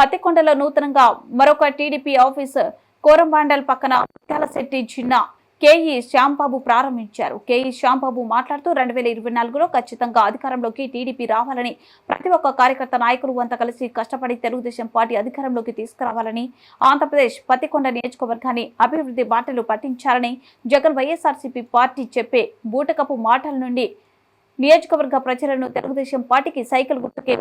పత్తికొండలో నూతనంగా మరొక TDP office కోరంబాండల్ పక్కన ముత్యాలశెట్టి చిన్న కేఈ శ్యాంబాబు ప్రారంభించారు. కేఈ శ్యాంబాబు మాట్లాడుతూ రెండు వేల ఇరవై నాలుగులో ఖచ్చితంగా అధికారంలోకి టీడీపీ రావాలని ప్రతి ఒక్క కార్యకర్త నాయకులు అంతా కలిసి కష్టపడి తెలుగుదేశం పార్టీ అధికారంలోకి తీసుకురావాలని ఆంధ్రప్రదేశ్ పత్తికొండ నియోజకవర్గాన్ని అభివృద్ధి బాటలు పట్టించాలని జగన్ వైఎస్ఆర్సీపీ పార్టీ చెప్పే బూటకపు మాటల నుండి నియోజకవర్గ ప్రజలను తెలుగుదేశం పార్టీకి సైకిల్ గుర్తుకే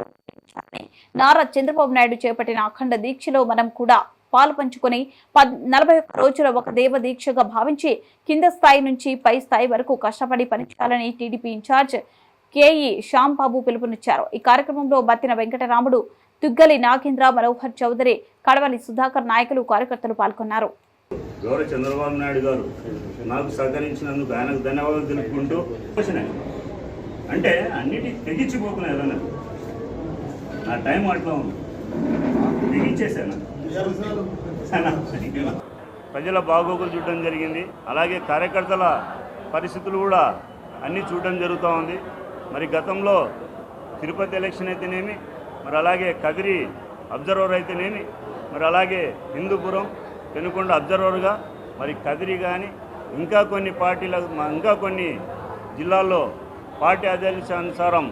ఓటేయించాలని నారా చంద్రబాబు నాయుడు చేపట్టిన అఖండ దీక్షలో మనం కూడా పాలు పంచుకొని పద్ నలభై ఒక్క రోజుల ఒక దేవ దీక్షగా భావించి కింద స్థాయి నుంచి పై స్థాయి వరకు కష్టపడి పనిచేయాలని టీడీపీ ఇన్ఛార్జ్ కేఈ శ్యాంబాబు పిలుపునిచ్చారు. ఈ కార్యక్రమంలో బత్తిన వెంకటరాముడు తుగ్గలి నాగేంద్ర మనోహర్ చౌదరి కడవలి సుధాకర్ నాయకులు కార్యకర్తలు పాల్గొన్నారు. గౌరవ చంద్రబాబు నాయుడు గారు నాకు సహకరించినందుకు ఆయనకు ధన్యవాదాలు తెలుపుకుంటూ అంటే అన్నిటి తెగించిపోతున్నాయి ఆ నా టైం అట్లా ఉంది ఇచ్చేసాను ప్రజల బాగోగులు చూడడం జరిగింది. అలాగే కార్యకర్తల పరిస్థితులు కూడా అన్నీ చూడడం జరుగుతూ ఉంది. మరి గతంలో తిరుపతి ఎలక్షన్ అయితేనేమి మరి అలాగే కదిరి అబ్జర్వర్ అయితేనేమి మరి అలాగే హిందూపురం పెనుకొండ అబ్జర్వర్గా మరి కదిరి కానీ ఇంకా కొన్ని పార్టీల ఇంకా కొన్ని జిల్లాల్లో పార్టీ ఆదేశానుసారం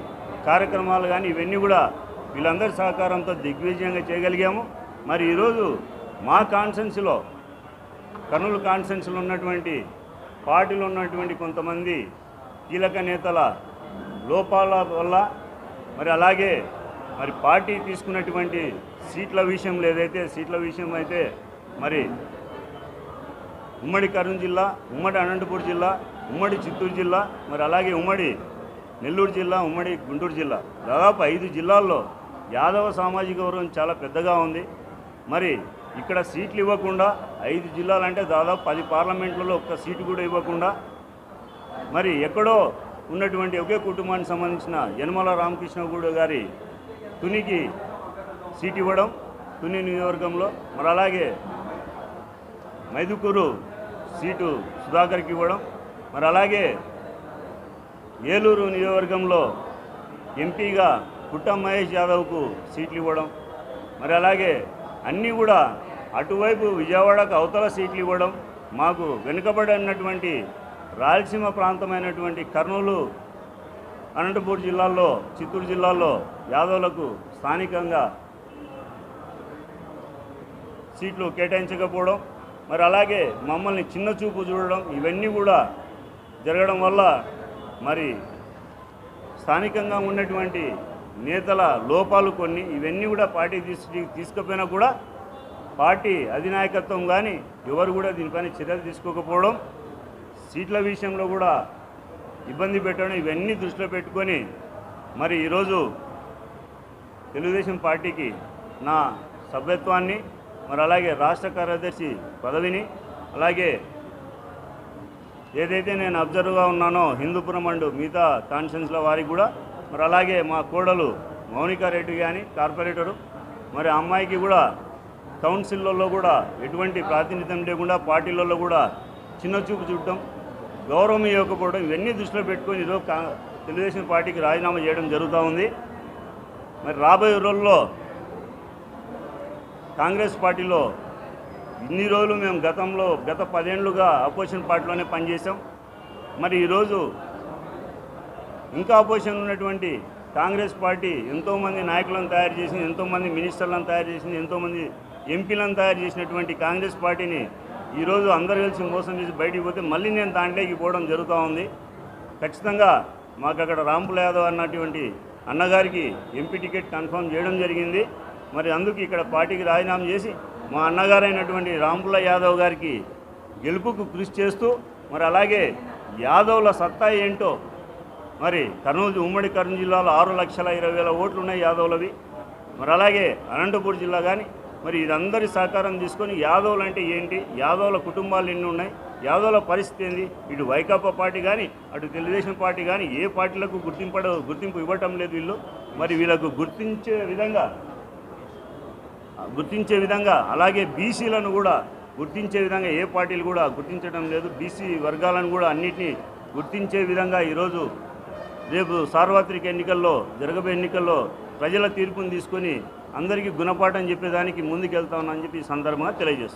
కార్యక్రమాలు కానీ ఇవన్నీ కూడా వీళ్ళందరి సహకారంతో దిగ్విజయంగా చేయగలిగాము. మరి ఈరోజు మా కాన్సెన్స్లో కర్నూలు కాన్సెన్స్లో ఉన్నటువంటి పార్టీలో ఉన్నటువంటి కొంతమంది కీలక నేతల లోపాల వల్ల మరి అలాగే మరి పార్టీ తీసుకున్నటువంటి సీట్ల విషయం ఏదైతే సీట్ల విషయం అయితే మరి ఉమ్మడి కర్నూలు జిల్లా ఉమ్మడి అనంతపూర్ జిల్లా ఉమ్మడి చిత్తూరు జిల్లా మరి అలాగే ఉమ్మడి నెల్లూరు జిల్లా ఉమ్మడి గుంటూరు జిల్లా. దాదాపు ఐదు జిల్లాల్లో యాదవ సామాజిక వర్గం చాలా పెద్దగా ఉంది. మరి ఇక్కడ సీట్లు ఇవ్వకుండా ఐదు జిల్లాలంటే దాదాపు పది పార్లమెంట్లలో ఒక్క సీటు కూడా ఇవ్వకుండా మరి ఎక్కడో ఉన్నటువంటి ఒకే కుటుంబానికి సంబంధించిన యనమల రామకృష్ణగూడ గారి తునికి సీట్ ఇవ్వడం తుని నియోజకవర్గంలో మరి అలాగే మైదుకూరు సీటు సుధాకర్కి ఇవ్వడం మరి అలాగే ఏలూరు నియోజకవర్గంలో ఎంపీగా పుట్ట మహేష్ యాదవ్కు సీట్లు ఇవ్వడం. మరి అలాగే అన్నీ కూడా అటువైపు విజయవాడకు అవతల సీట్లు ఇవ్వడం మాకు వెనుకబడినటువంటి రాయలసీమ ప్రాంతమైనటువంటి కర్నూలు అనంతపూర్ జిల్లాల్లో చిత్తూరు జిల్లాల్లో యాదవులకు స్థానికంగా సీట్లు కేటాయించకపోవడం మరి అలాగే మమ్మల్ని చిన్న చూపు చూడడం ఇవన్నీ కూడా జరగడం వల్ల మరి స్థానికంగా ఉన్నటువంటి నేతల లోపాలు కొన్ని ఇవన్నీ కూడా పార్టీ దృష్టికి తీసుకుపోయినా కూడా పార్టీ అధినాయకత్వం కానీ ఎవరు కూడా దీనిపైన చర్యలు తీసుకోకపోవడం సీట్ల విషయంలో కూడా ఇబ్బంది పెట్టడం ఇవన్నీ దృష్టిలో పెట్టుకొని మరి ఈరోజు తెలుగుదేశం పార్టీకి నా సభ్యత్వాన్ని మరి అలాగే రాష్ట్ర కార్యదర్శి పదవిని అలాగే ఏదైతే నేను అబ్జర్వ్గా ఉన్నానో హిందూపురం అండ్ మిగతా కాన్ఫరెన్స్ల వారికి కూడా మరి అలాగే మా కోడలు మౌనికారెడ్డి కానీ కార్పొరేటరు మరి అమ్మాయికి కూడా కౌన్సిల్లో కూడా ఎటువంటి ప్రాతినిధ్యం లేకుండా పార్టీలలో కూడా చిన్న చూపు చూడటం గౌరవం ఇవ్వకపోవడం ఇవన్నీ దృష్టిలో పెట్టుకొని ఈరోజు కా తెలుగుదేశం పార్టీకి రాజీనామా చేయడం జరుగుతూ ఉంది. మరి రాబోయే రోజుల్లో కాంగ్రెస్ పార్టీలో ఇన్ని రోజులు మేము గతంలో గత పదేళ్ళుగా అపోజిషన్ పార్టీలోనే పనిచేసాం మరి ఈరోజు ఇంకా అపోజిషన్ ఉన్నటువంటి కాంగ్రెస్ పార్టీ ఎంతోమంది నాయకులను తయారు చేసింది ఎంతోమంది మినిస్టర్లను తయారు చేసింది ఎంతోమంది ఎంపీలను తయారు చేసినటువంటి కాంగ్రెస్ పార్టీని ఈరోజు అందరు కలిసి మోసం చేసి బయటికి పోతే మళ్ళీ నేను దాంట్లోకి పోవడం జరుగుతూ ఉంది. ఖచ్చితంగా మాకు అక్కడ రాంపుల యాదవ్ అన్నటువంటి అన్నగారికి ఎంపీ టికెట్ కన్ఫర్మ్ చేయడం జరిగింది. మరి అందుకు ఇక్కడ పార్టీకి రాజీనామా చేసి మా అన్నగారైనటువంటి రాంపుల యాదవ్ గారికి గెలుపుకు కృషి చేస్తూ మరి అలాగే యాదవ్ల సత్తా ఏంటో మరి కర్నూలు ఉమ్మడి కర్నూలు జిల్లాలో ఆరు లక్షల ఇరవై వేల ఓట్లు ఉన్నాయి యాదవులవి. మరి అలాగే అనంతపూర్ జిల్లా కానీ మరి ఇదందరి సహకారం తీసుకొని యాదవులు అంటే ఏంటి? యాదవుల కుటుంబాలు ఎన్ని ఉన్నాయి? యాదవుల పరిస్థితి ఏంది? ఇటు వైకాపా పార్టీ కానీ అటు తెలుగుదేశం పార్టీ కానీ ఏ పార్టీలకు గుర్తింపడ గుర్తింపు ఇవ్వటం లేదు వీళ్ళు. మరి వీళ్ళకు గుర్తించే విధంగా గుర్తించే విధంగా అలాగే బీసీలను కూడా గుర్తించే విధంగా ఏ పార్టీలు కూడా గుర్తించడం లేదు. బీసీ వర్గాలను కూడా అన్నిటినీ గుర్తించే విధంగా ఈరోజు రేపు సార్వత్రిక ఎన్నికల్లో జరగబోయే ఎన్నికల్లో ప్రజల తీర్పును తీసుకొని అందరికీ గుణపాఠం చెప్పేదానికి ముందుకెళ్తామని చెప్పి ఈ సందర్భంగా తెలియజేస్తుంది